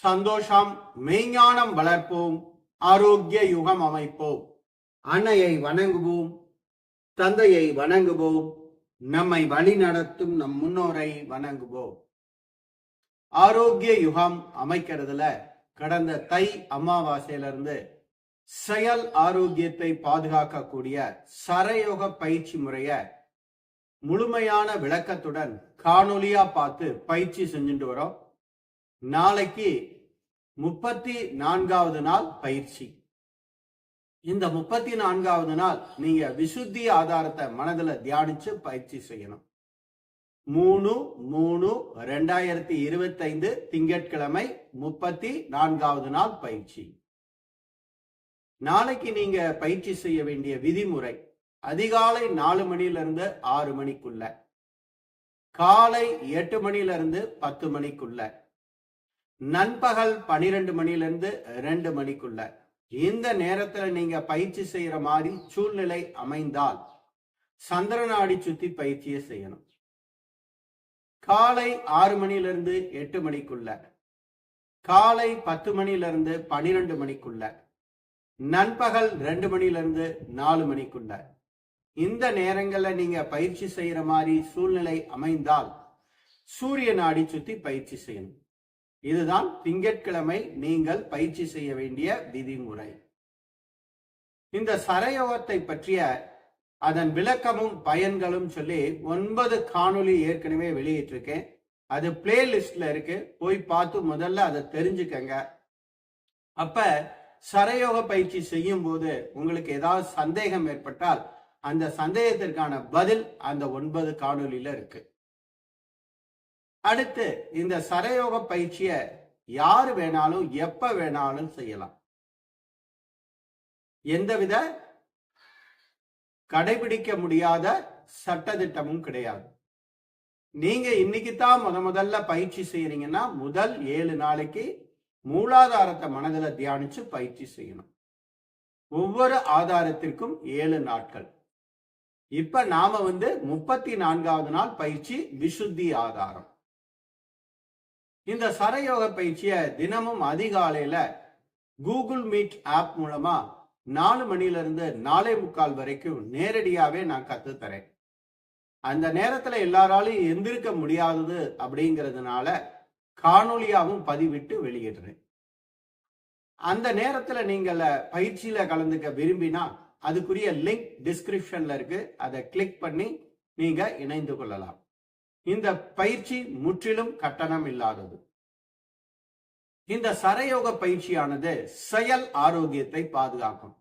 சந்தோஷம் மெய்ஞானம் வளர்ப்போம் ஆரோக்கிய யுகம் அமைப்போம். அன்னையை வணங்குவோம் தந்தையை வணங்குவோம் நம்மை வழி நடத்தும் நம் முன்னோரை வணங்குவோம். ஆரோக்கிய யுகம் அமைக்கிறதுல கடந்த தை அமாவாசையிலிருந்து செயல் ஆரோக்கியத்தை பாதுகாக்கக்கூடிய சரயோக பயிற்சி முறைய முழுமையான விளக்கத்துடன் காணொலியா பார்த்து பயிற்சி செஞ்சுட்டு வரோம். நாளைக்கு முப்பத்தி நான்காவது நாள் பயிற்சி. இந்த முப்பத்தி நான்காவது நாள் நீங்க விசுத்தி ஆதாரத்தை மனதில் தியானிச்சு பயிற்சி செய்யணும். மூணு மூணு ரெண்டாயிரத்தி இருபத்தைந்து திங்கட்கிழமை முப்பத்தி நான்காவது நாள் பயிற்சி. நாளைக்கு நீங்க பயிற்சி செய்ய வேண்டிய விதிமுறை அதிகாலை நாலு மணில ஆறு மணிக்குள்ள காலை எட்டு மணில பத்து மணிக்குள்ள நண்பகல் பனிரெண்டு மணிலருந்து ரெண்டு மணிக்குள்ள. இந்த நேரத்துல நீங்க பயிற்சி செய்யற மாதிரி சூழ்நிலை அமைந்தால் சந்திரநாடி சுத்தி பயிற்சியை செய்யணும். காலை ஆறு மணிலிருந்து எட்டு மணிக்குள்ள. காலை பத்து மணிலருந்து பனிரெண்டு மணிக்குள்ள. நண்பகல் ரெண்டு மணிலருந்து நாலு மணிக்குள்ள. இந்த நேரங்கள்ல நீங்க பயிற்சி செய்யற மாதிரி சூழ்நிலை அமைந்தால் சூரிய நாடி சுத்தி பயிற்சி செய்யணும். இதுதான் திங்கட்கிழமை நீங்கள் பயிற்சி செய்ய வேண்டிய விதிமுறை. இந்த சரயோகத்தை பற்றிய அதன் விளக்கமும் பயன்களும் சொல்லி ஒன்பது காணொளி ஏற்கனவே வெளியிட்டிருக்கேன். அது பிளேலிஸ்ட்ல இருக்கு. போய் பார்த்து முதல்ல அதை தெரிஞ்சுக்கங்க. அப்ப சரயோக பயிற்சி செய்யும் போது உங்களுக்கு ஏதாவது சந்தேகம் ஏற்பட்டால் அந்த சந்தேகத்திற்கான பதில் அந்த ஒன்பது காணொலியில இருக்கு. அடுத்து இந்த சரயோக பயிற்சியை யார் வேணாலும் எப்ப வேணாலும் செய்யலாம். எந்தவித கடைபிடிக்க முடியாத சட்டத்திட்டமும் கிடையாது. நீங்க இன்னைக்கு தான் முத முதல்ல பயிற்சி செய்யறீங்கன்னா முதல் ஏழு நாளைக்கு மூலாதாரத்தை மனதில் தியானிச்சு பயிற்சி செய்யணும். ஒவ்வொரு ஆதாரத்திற்கும் ஏழு நாட்கள். இப்ப நாம வந்து முப்பத்தி நான்காவது நாள் பயிற்சி விசுத்தி ஆதாரம். இந்த சரயோக பயிற்சியை தினமும் அதிகாலையில கூகுள் மீட் ஆப் மூலமா நாலு மணில இருந்து நாலே முக்கால் வரைக்கும் நேரடியாவே நான் கத்து தரேன். அந்த நேரத்துல எல்லாராலையும் எந்திருக்க முடியாதது அப்படிங்கிறதுனால காணொலியாவும் பதிவிட்டு வெளியிடுறேன். அந்த நேரத்துல நீங்கள் பயிற்சியில கலந்துக்க விரும்பினா அதுக்குரிய லிங்க் டிஸ்கிரிப்ஷன்ல இருக்கு. அதை கிளிக் பண்ணி நீங்க இணைந்து கொள்ளலாம். இந்த பயிற்சி முற்றிலும் கட்டணம் இல்லாதது. இந்த சரயோக பயிற்சியானது செயல் ஆரோக்கியத்தை பாதுகாக்கும்.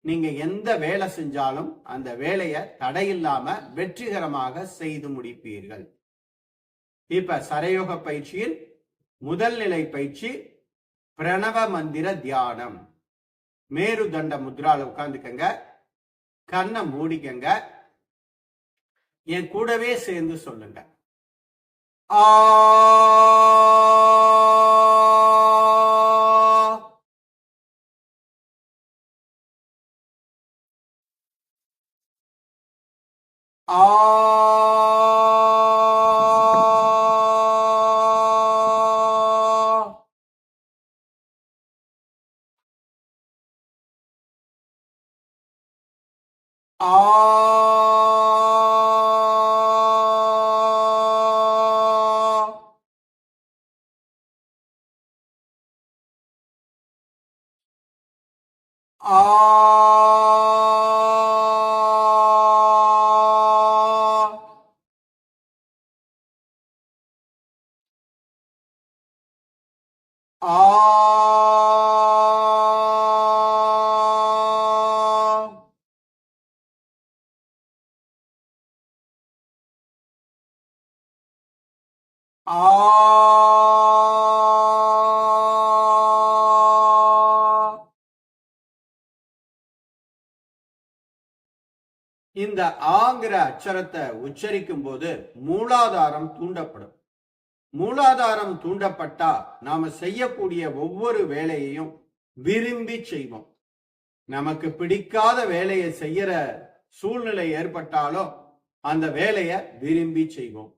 நீங்க எந்த வேலை செஞ்சாலும் அந்த வேலையை தடையில்லாம வெற்றிகரமாக செய்து முடிப்பீர்கள். இப்ப சரயோக பயிற்சியில் முதல் நிலை பயிற்சி பிரணவ மந்திர தியானம். மேருதண்ட முத்ரால உட்காந்துக்கங்க கண்ணை மூடிக்கங்க. என் கூடவே சேர்ந்து சொல்லுங்க. ஆ. ஆ. ஆ இந்த ஆங்கிற அச்சரத்தை உச்சரிக்கும் போது மூலாதாரம் தூண்டப்படும். மூலாதாரம் தூண்டப்பட்டா நாம செய்யக்கூடிய ஒவ்வொரு வேலையையும் விரும்பி செய்வோம். நமக்கு பிடிக்காத வேலையை செய்யற சூழ்நிலை ஏற்பட்டாலும் அந்த வேலையை விரும்பி செய்வோம்.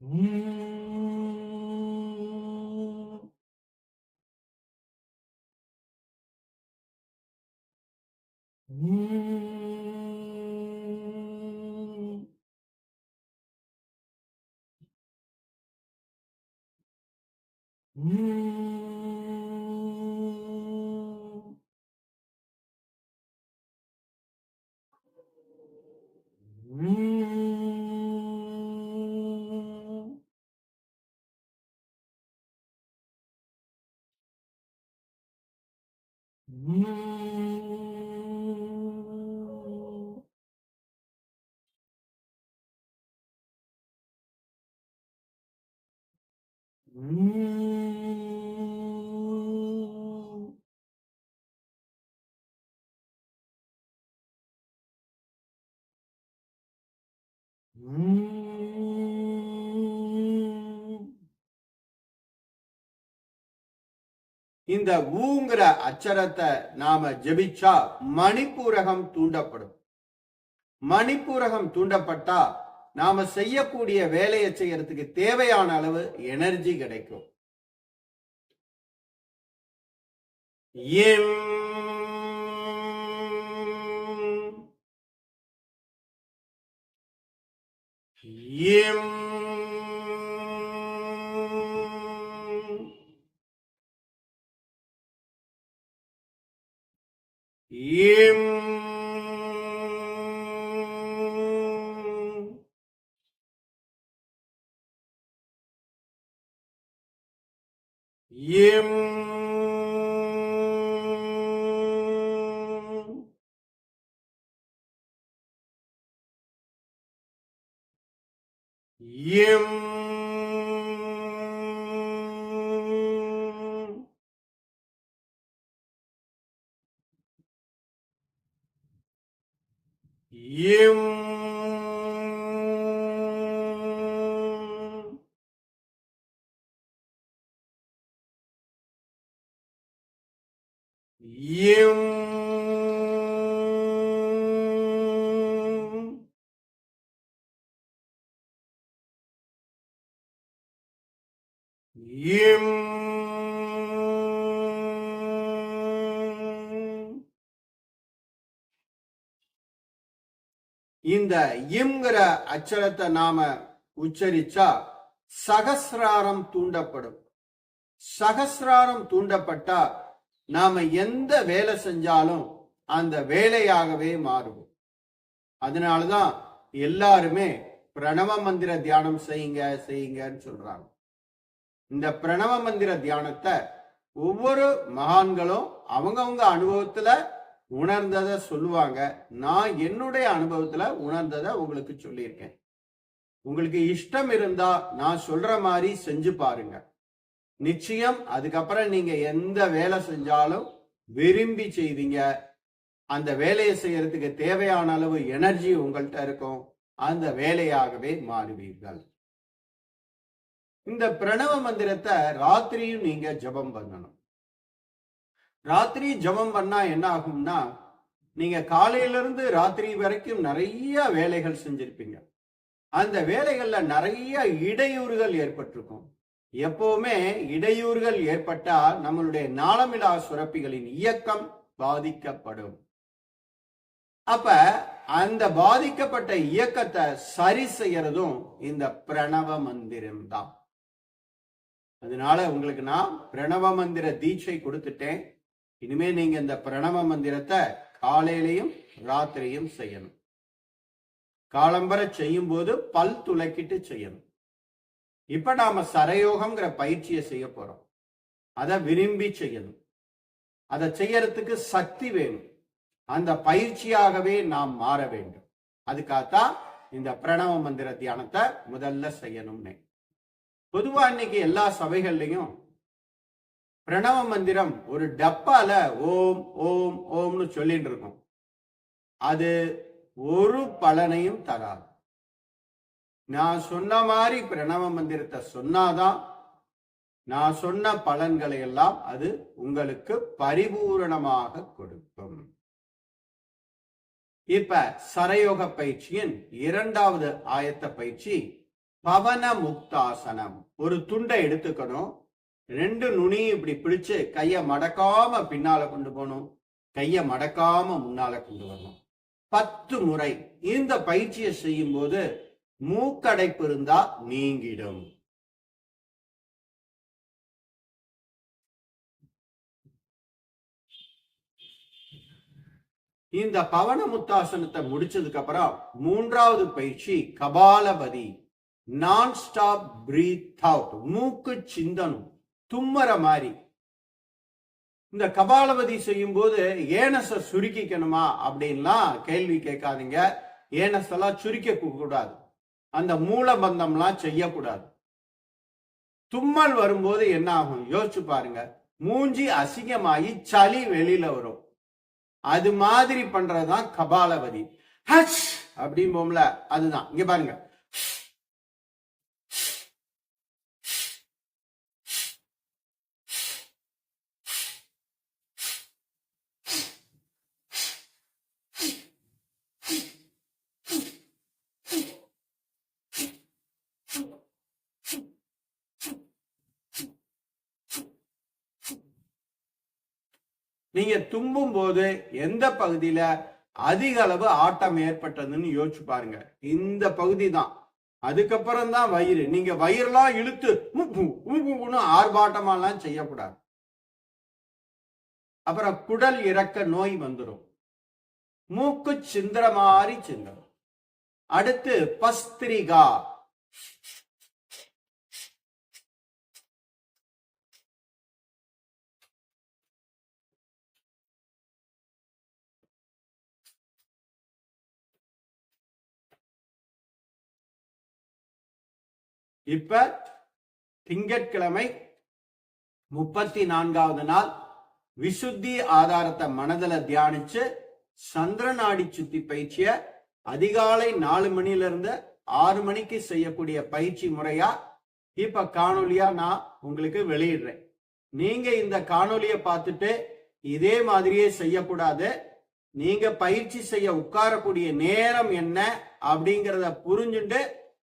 Mm-hmm. Hmm. Hmm. இந்த ஊங்கிற அச்சரத்தை நாம ஜெபிச்சா மணிப்பூரகம் தூண்டப்படும். மணிப்பூரகம் தூண்டப்பட்டா நாம செய்யக்கூடிய வேலையை செய்யறதுக்கு தேவையான அளவு எனர்ஜி கிடைக்கும். M M Yim. Yim. Yim. Yim. Yim. Yim. இந்த இம்ங்கிற அச்சரத்தை நாம உச்சரிச்சா சகசிராரம் தூண்டப்படும். சகசிராரம் தூண்டப்பட்டா நாம எந்த வேலை செஞ்சாலும் அந்த வேலையாகவே மாறுவோம். அதனாலதான் எல்லாருமே பிரணவ மந்திர தியானம் செய்யுங்க செய்யுங்கன்னு சொல்றாங்க. இந்த பிரணவ மந்திர தியானத்தை ஒவ்வொரு மகான்களும் அவங்கவுங்க அனுபவத்துல உணர்ந்ததை சொல்லுவாங்க. நான் என்னுடைய அனுபவத்துல உணர்ந்ததை உங்களுக்கு சொல்லியிருக்கேன். உங்களுக்கு இஷ்டம் இருந்தா நான் சொல்ற மாதிரி செஞ்சு பாருங்க. நிச்சயம் அதுக்கப்புறம் நீங்க எந்த வேலை செஞ்சாலும் விரும்பி செய்வீங்க. அந்த வேலையை செய்யறதுக்கு தேவையான அளவு எனர்ஜி உங்கள்கிட்ட இருக்கும். அந்த வேலையாகவே மாறுவீர்கள். இந்த பிரணவ மந்திரத்தை ராத்திரியும் நீங்க ஜபம் பண்ணணும். ராத்திரி ஜபம் பண்ணா என்ன ஆகும்னா நீங்க காலையிலிருந்து ராத்திரி வரைக்கும் நிறைய வேலைகள் செஞ்சிருப்பீங்க. அந்த வேலைகள்ல நிறைய இடையூறுகள் ஏற்பட்டிருக்கும். எப்பவுமே இடையூறுகள் ஏற்பட்டா நம்மளுடைய நாளமிடா சுரப்பிகளின் இயக்கம் பாதிக்கப்படும். அப்ப அந்த பாதிக்கப்பட்ட இயக்கத்தை சரி செய்யறதும் இந்த பிரணவ மந்திரம் தான். அதனால உங்களுக்கு நான் பிரணவ மந்திர தீட்சை கொடுத்துட்டேன். இனிமே நீங்க இந்த பிரணவ மந்திரத்தை காலையிலையும் ராத்திரியும் செய்யணும். காலம்பர செய்யும் போது பல் துளைக்கிட்டு செய்யணும். இப்ப நாம சரயோகம்ங்கிற பயிற்சியை செய்ய போறோம். அதை விரும்பி செய்யணும். அதை செய்யறதுக்கு சக்தி வேணும். அந்த பயிற்சியாகவே நாம் மாற வேண்டும். அதுக்காகத்தான் இந்த பிரணவ மந்திர தியானத்தை முதல்ல செய்யணும்னு. பொதுவா இன்னைக்கு எல்லா சபைகள்லையும் பிரணவ மந்திரம் ஒரு டப்பால ஓம் ஓம் ஓம்னு சொல்லிட்டு இருக்கும். அது ஒரு பலனையும் தராது. நான் சொன்ன மாதிரி பிரணவ மந்திரத்தை சொன்னாதான் நான் சொன்ன பலன்களை எல்லாம் அது உங்களுக்கு பரிபூரணமாக கொடுக்கும். இப்ப சரயோக பயிற்சியின் இரண்டாவது ஆயத்த பயிற்சி பவன முக்தாசனம் ஒரு துண்டை எடுத்துக்கணும். ரெண்டு நுனியும் இப்படி பிடிச்சு கைய மடக்காம பின்னால கொண்டு போகணும். கைய மடக்காம முன்னால கொண்டு வரணும். பத்து முறை இந்த பயிற்சியை செய்யும் போது மூக்கடைப்பு இருந்தா நீங்கிடும். இந்த பவன முத்தாசனத்தை முடிச்சதுக்கு அப்புறம் மூன்றாவது பயிற்சி கபாலபதி நான் ஸ்டாப் பிரீத் அவுட் மூக்கு சிந்தனும் தும்மற மாதிரி இந்த கபாலபதி செய்யும் போது ஏனஸ சுருக்கிக்கணுமா அப்படின்லாம் கேள்வி கேட்காதீங்க. ஏனசெல்லாம் சுருக்க கூடாது. அந்த மூலபந்தம்லாம் செய்யக்கூடாது. தும்மல் வரும்போது என்ன ஆகும் யோசிச்சு பாருங்க. மூஞ்சி அசிங்கமாகி சளி வெளியில வரும். அது மாதிரி பண்றதுதான் கபாலபதி ஹச்! அப்படிம்போம்ல அதுதான். இங்க பாருங்க. நீங்க தும்பும் போது எந்த பகுதியில அதிக அளவு ஆட்டம் ஏற்பட்டதுன்னு யோசிச்சு பாருங்க. இந்த பகுதி தான் அதுக்கப்புறம் தான் வயிறு. நீங்க வயிறுலாம் இழுத்து உப்புன்னு ஆர்ப்பாட்டமாலாம் செய்யக்கூடாது. அப்புறம் குடல் இறக்க நோய் வந்துடும் மூக்கு சிந்திர மாதிரி சிந்தரும். அடுத்து பஸ்திரிகா. இப்ப திங்கட்கிழமை முப்பத்தி நான்காவது நாள் விசுத்தி ஆதாரத்தை மனதில் தியானிச்சு சந்திரநாடி சுத்தி பயிற்சிய அதிகாலை நாலு மணில இருந்து ஆறு மணிக்கு செய்யக்கூடிய பயிற்சி முறையா இப்ப காணொலியா நான் உங்களுக்கு வெளியிடுறேன். நீங்க இந்த காணொலியை பார்த்துட்டு இதே மாதிரியே செய்யக்கூடாது. நீங்க பயிற்சி செய்ய உட்காரக்கூடிய நேரம் என்ன அப்படிங்கிறத புரிஞ்சுட்டு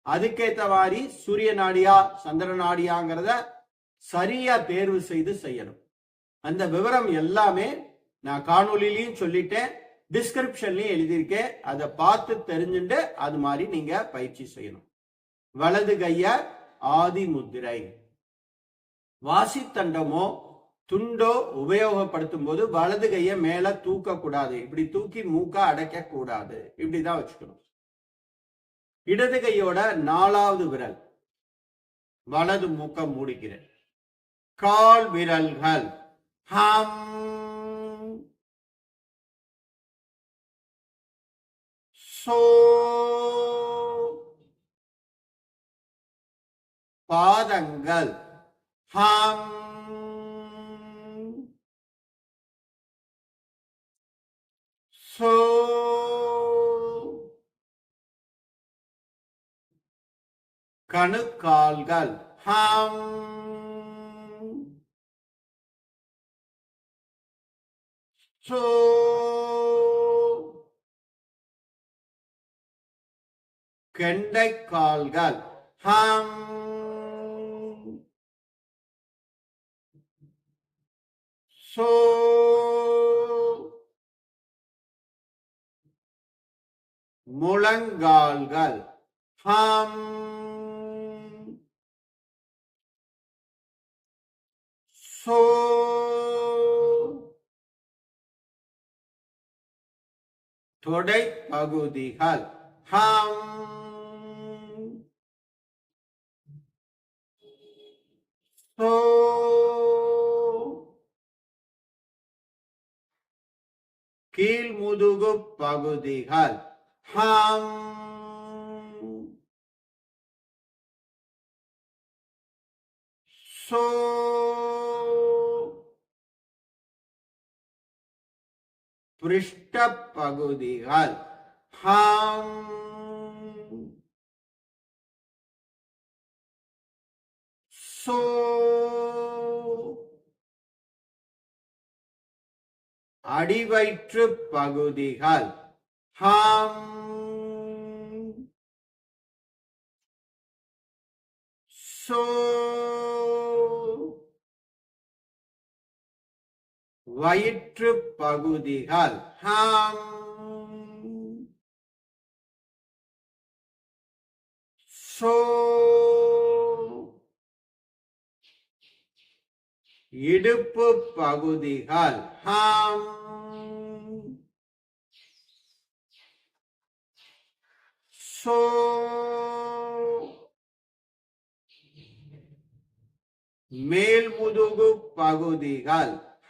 அதுக்கேற்ற மாதிரி சூரிய நாடியா சந்திர நாடியாங்கிறத சரியா தேர்வு செய்து செய்யணும். அந்த விவரம் எல்லாமே நான் காணொலிலையும் சொல்லிட்டேன் டிஸ்கிரிப்ஷன்லயும் எழுதியிருக்கேன். அதை பார்த்து தெரிஞ்சுட்டு அது மாதிரி நீங்க பயிற்சி செய்யணும். வலது கைய ஆதி முத்திரை. வாசித்தண்டமோ துண்டோ உபயோகப்படுத்தும் போது வலது கையை மேல தூக்க கூடாது இப்படி தூக்கி மூக்க அடைக்க கூடாது இப்படிதான் வச்சுக்கணும். இடது கையோட நாலாவது விரல். வலது மூக்க மூடிக்கிறேன் கால் விரல்கள். ஹம். சோ. பாதங்கள். ஹம். சோ. கணுக்கால்கள். ஹம். சோ. கெண்டைக்கால்கள். ஹம். சோ. முழங்கால்கள். ஹம். தொடை பகுதிகள் ஹம் சோ கீழ் முதுகு பகுதிகள் ஹம் சோ பிருஷ்ட பகுதிகள். ஹாம். சோ. அடிவயிற்று பகுதிகள். ஹாம். சோ. வயிற்று பகுதிகள். ஹம். சோ. இடுப்பு பகுதிகள். ஹம். சோ. மேல் முதுகு பகுதிகள்.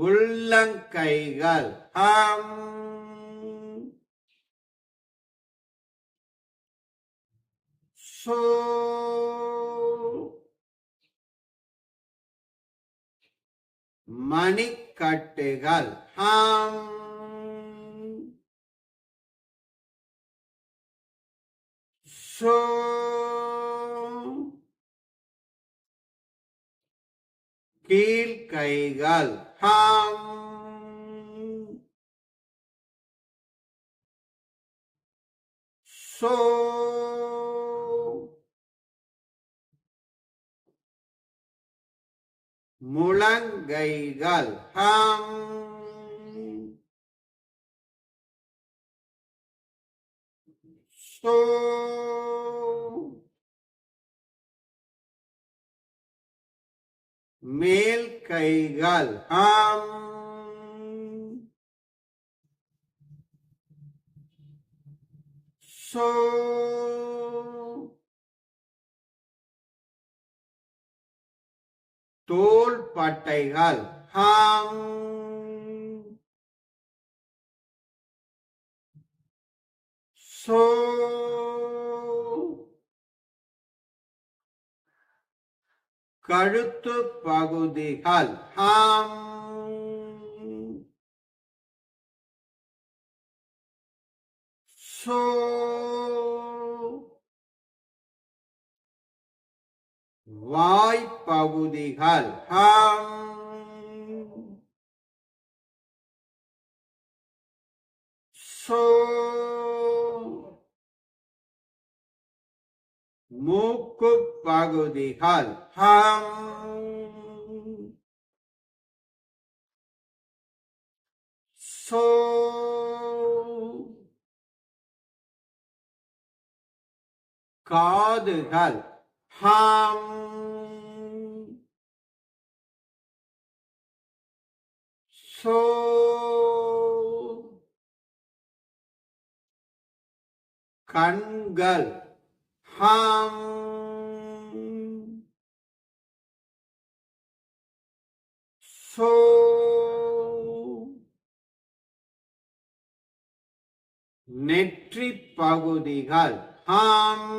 உள்ளங்கைகள். ஹம் சோ. மணிக்கட்டுகள். ஹம் சோ. கீழ்கைகள். ஹம் சோ முழங்கைகள் ஹம் சோ மேல் கைகள் ஆம். சோ. தோள் பட்டைகள் ஹாம் சோ. கழுத்து பகுதிகள். ஹாம் சோ. வாய்ப்பகுதிகள். ஹம் சோ. மூக்கு பகுதிகள் ஹம் சோ காதுகள் ஹம் சோ கண்கள் ஹம் சோ நெற்றி பகுதிகள். ஹம்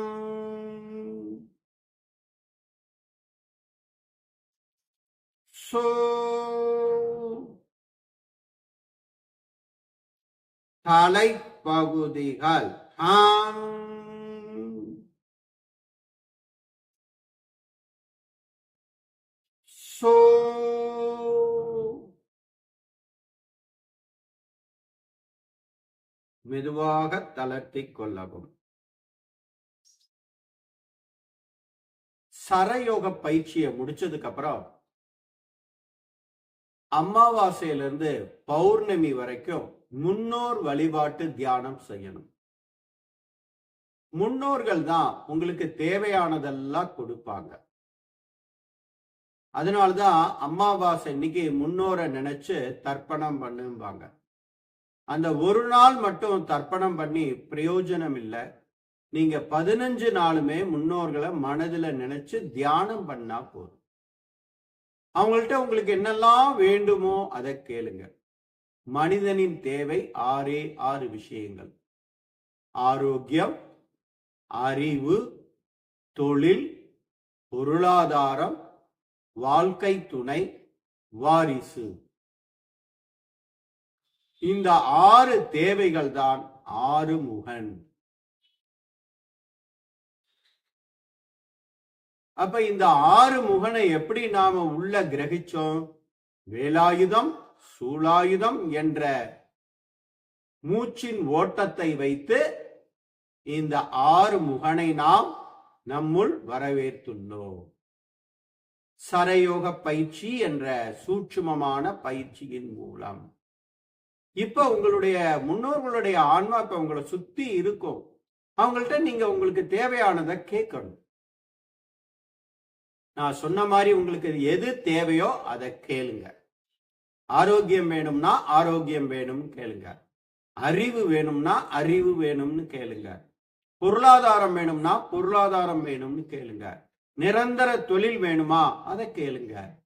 சோ தலைப்பகுதிகள் ஹம் மெதுவாக தளர்த்தி கொள்ளவும். சரயோக பயிற்சியை முடிச்சதுக்கு அப்புறம் அமாவாசையிலிருந்து பௌர்ணமி வரைக்கும் முன்னோர் வழிபாட்டு தியானம் செய்யணும். முன்னோர்கள் தான் உங்களுக்கு தேவையானதெல்லாம் கொடுப்பாங்க. அதனாலதான் அமாவாசை இன்னைக்கு முன்னோரை நினைச்சு தர்ப்பணம் பண்ணுவாங்க அந்த ஒரு நாள் மட்டும் தர்ப்பணம் பண்ணி பிரயோஜனம் இல்லை. நீங்க பதினஞ்சு நாளுமே முன்னோர்களை மனதில் நினைச்சு தியானம் பண்ணா போதும். அவங்கள்ட்ட உங்களுக்கு என்னெல்லாம் வேண்டுமோ அதை கேளுங்க. மனிதனின் தேவை ஆறே ஆறு விஷயங்கள். ஆரோக்கியம் அறிவு தொழில் பொருளாதாரம் வாழ்க்கை துணை வாரிசு. இந்த ஆறு தேவைகள் தான் ஆறு முகன் அப்ப இந்த ஆறு முகனை எப்படி நாம உள்ள கிரகிச்சோம்? வேலாயுதம் சூலாயுதம் என்ற மூச்சின் ஓட்டத்தை வைத்து இந்த ஆறு முகனை நாம் நம்முள் வரவேற்றுள்ளோம் சரயோக பயிற்சி என்ற சூட்சுமமான பயிற்சியின் மூலம். இப்ப உங்களுடைய முன்னோர்களுடைய ஆன்மா இப்ப உங்களை சுத்தி இருக்கும். அவங்கள்ட்ட நீங்க உங்களுக்கு தேவையானதை கேட்கணும். நான் சொன்ன மாதிரி உங்களுக்கு எது தேவையோ அதை கேளுங்க. ஆரோக்கியம் வேணும்னா ஆரோக்கியம் வேணும்னு கேளுங்க. அறிவு வேணும்னா அறிவு வேணும்னு கேளுங்க. பொருளாதாரம் வேணும்னா பொருளாதாரம் வேணும்னு கேளுங்க. நிரந்தர தொழில் வேணுமா அதை கேளுங்க.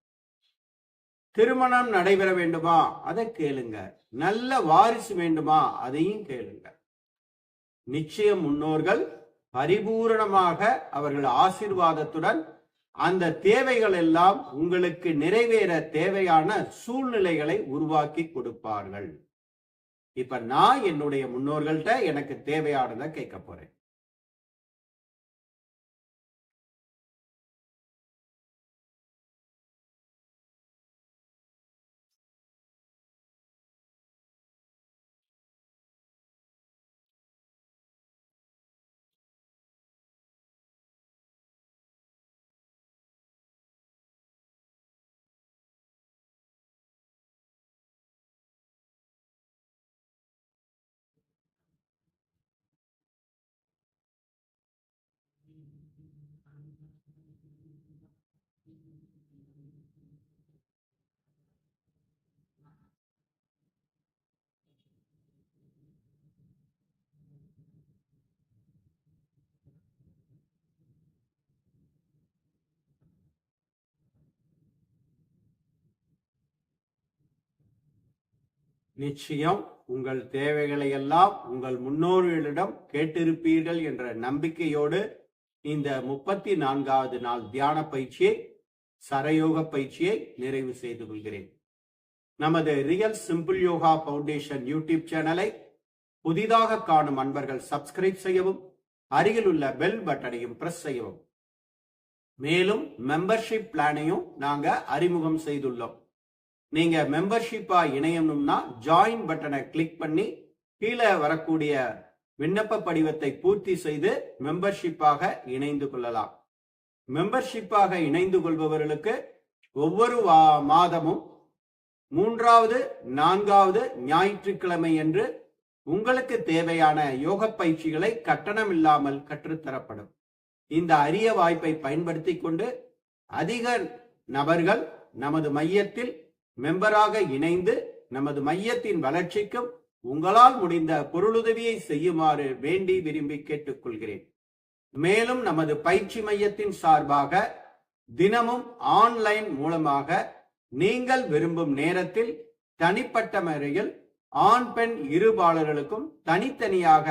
திருமணம் நடைபெற வேண்டுமா? அதை கேளுங்க நல்ல வாரிசு வேண்டுமா? அதையும் கேளுங்க நிச்சயம் முன்னோர்கள் பரிபூரணமாக அவர்கள் ஆசிர்வாதத்துடன் அந்த தேவைகள் எல்லாம் உங்களுக்கு நிறைவேற தேவையான சூழ்நிலைகளை உருவாக்கி கொடுப்பார்கள். இப்ப நான் என்னுடைய முன்னோர்கள்ட்ட எனக்கு தேவையானதை கேட்க போறேன். நிச்சயம் உங்கள் தேவைகளை எல்லாம் உங்கள் முன்னோர்களிடம் கேட்டிருப்பீர்கள் என்ற நம்பிக்கையோடு இந்த முப்பத்தி நான்காவது நாள் தியான பயிற்சியை சரயோக பயிற்சியை நிறைவு செய்து கொள்கிறேன். நமது real simple yoga foundation YouTube சேனலை புதிதாக காணும் அன்பர்கள் சப்ஸ்கிரைப் செய்யவும் அருகில் உள்ள பெல் பட்டனையும் பிரஸ் செய்யவும். மேலும் மெம்பர்ஷிப் பிளானையும் நாங்க அறிமுகம் செய்துள்ளோம். நீங்க மெம்பர்ஷிப்பா இணையணும்னா ஜாயின் பட்டனை கிளிக் பண்ணி கீழே வரக்கூடிய விண்ணப்ப படிவத்தை பூர்த்தி செய்து மெம்பர்ஷிப்பாக இணைந்து கொள்ளலாம். மெம்பர்ஷிப்பாக இணைந்து கொள்பவர்களுக்கு ஒவ்வொரு மாதமும் மூன்றாவது நான்காவது ஞாயிற்றுக்கிழமை என்று உங்களுக்கு தேவையான யோக பயிற்சிகளை கட்டணம் இல்லாமல் கற்றுத்தரப்படும் இந்த அரிய வாய்ப்பை பயன்படுத்தி கொண்டு அதிக நபர்கள் நமது மையத்தில் மெம்பராக இணைந்து நமது மையத்தின் வளர்ச்சிக்கும் உங்களால் முடிந்த பொருளுதவியை செய்யுமாறு வேண்டி விரும்பி கேட்டுக்கொள்கிறேன். மேலும் நமது பயிற்சி மையத்தின் சார்பாக தினமும் ஆன்லைன் மூலமாக நீங்கள் விரும்பும் நேரத்தில் தனிப்பட்ட முறையில் ஆண் பெண் இருபாளர்களுக்கும் தனித்தனியாக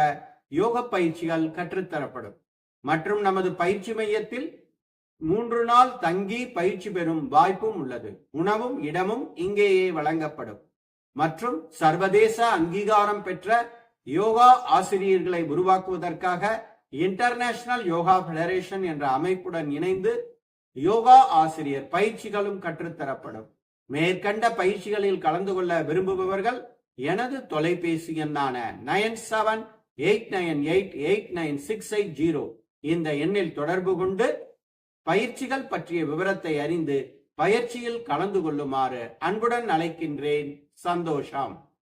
யோக பயிற்சிகள் கற்றுத்தரப்படும். மற்றும் நமது பயிற்சி மையத்தில் மூன்று நாள் தங்கி பயிற்சி பெறும் வாய்ப்பும் உள்ளது. உணவும் இடமும் இங்கேயே வழங்கப்படும். மற்றும் சர்வதேச அங்கீகாரம் பெற்ற யோகா ஆசிரியர்களை உருவாக்குவதற்காக இன்டர்நேஷனல் யோகா பெடரேஷன் என்ற அமைப்புடன் இணைந்து யோகா ஆசிரியர் பயிற்சிகளும் கற்றுத்தரப்படும். மேற்கண்ட பயிற்சிகளில் கலந்து கொள்ள விரும்புபவர்கள் எனது தொலைபேசி எண்ணான nine seven eight nine eight eight nine six eight zero. இந்த எண்ணில் தொடர்பு கொண்டு பயிற்சிகள் பற்றிய விவரத்தை அறிந்து பயிற்சியில் கலந்து கொள்ளுமாறு அன்புடன் அழைக்கின்றேன். சந்தோஷம்.